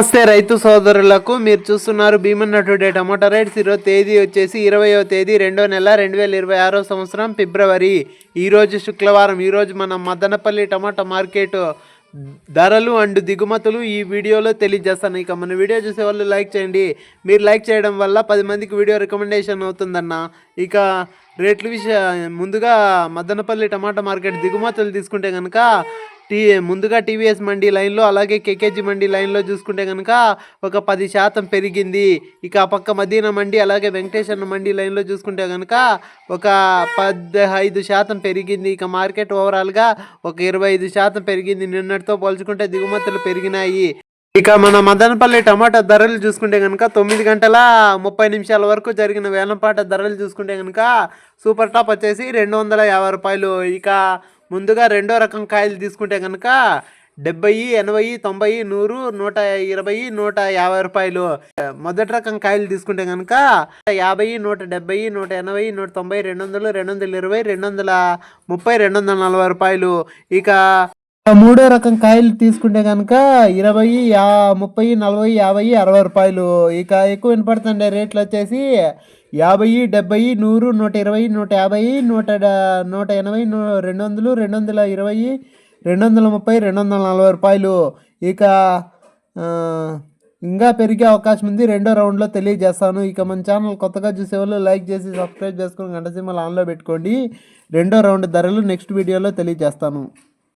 నమస్తే రైతు సోదరులకు. మీరు చూస్తున్నారు భీమన్ టుడే టమాటా రేట్స్. ఈరోజు తేదీ వచ్చేసి ఇరవయో తేదీ రెండో నెల రెండు వేల ఇరవై ఆరో సంవత్సరం ఫిబ్రవరి. ఈరోజు శుక్రవారం ఈరోజు మన మదనపల్లి టమాటా మార్కెట్ ధరలు అండ్ దిగుమతులు ఈ వీడియోలో తెలియజేస్తాను. ఇక మన వీడియో చూసే వాళ్ళు లైక్ చేయండి. మీరు లైక్ చేయడం వల్ల పది మందికి వీడియో రికమెండేషన్ అవుతుందన్న. ఇక రేట్ల విషయ ముందుగా మదనపల్లి టమాటా మార్కెట్ దిగుమతులు తీసుకుంటే కనుక టీ ముందుగా టీవీఎస్ మండీ లైన్లో అలాగే కేకేజీ మండీ లైన్లో చూసుకుంటే కనుక ఒక పది శాతం పెరిగింది. ఇక ఆ పక్క మదీనా మండి అలాగే వెంకటేశ్వర మండీ లైన్లో చూసుకుంటే కనుక ఒక పదహైదు శాతం పెరిగింది. ఇక మార్కెట్ ఓవరాల్గా ఒక ఇరవై ఐదు శాతం పెరిగింది. నిన్నటితో పోల్చుకుంటే దిగుమతులు పెరిగినాయి. ఇక మన మదనపల్లి టమాటా ధరలు చూసుకుంటే కనుక తొమ్మిది గంటల ముప్పై నిమిషాల వరకు జరిగిన వేలంపాట ధరలు చూసుకుంటే కనుక సూపర్ టాప్ వచ్చేసి రెండు వందల యాభై రూపాయలు. ఇక ముందుగా రెండో రకం కాయలు తీసుకుంటే కనుక డెబ్బై ఎనభై తొంభై నూరు నూట ఇరవై నూట యాభై రూపాయలు. మొదటి రకం కాయలు తీసుకుంటే కనుక యాభై నూట డెబ్బై నూట ఎనభై నూట తొంభై రెండు వందలు రెండు వందల ఇరవై రెండు వందల ముప్పై రెండు వందల నలభై రూపాయలు. ఇక మూడో రకం కాయలు తీసుకుంటే కనుక ఇరవై యా ముప్పై నలభై యాభై అరవై రూపాయలు. ఇక ఎక్కువ వినపడుతుండే రేట్లు వచ్చేసి యాభై డెబ్బై నూరు నూట ఇరవై నూట యాభై నూట నూట ఎనభై నూ- రెండు వందలు రెండు వందల ఇరవై రెండు వందల ముప్పై రెండు వందల నలభై రూపాయలు. ఇక ఇంకా పెరిగే అవకాశం ఉంది. రెండో రౌండ్లో తెలియజేస్తాను. ఇక మన ఛానల్ కొత్తగా చూసేవాళ్ళు లైక్ చేసి సబ్స్క్రైబ్ చేసుకుని గంట సింబల్ ఆన్లో పెట్టుకోండి. రెండో రౌండ్ ధరలు నెక్స్ట్ వీడియోలో తెలియజేస్తాను.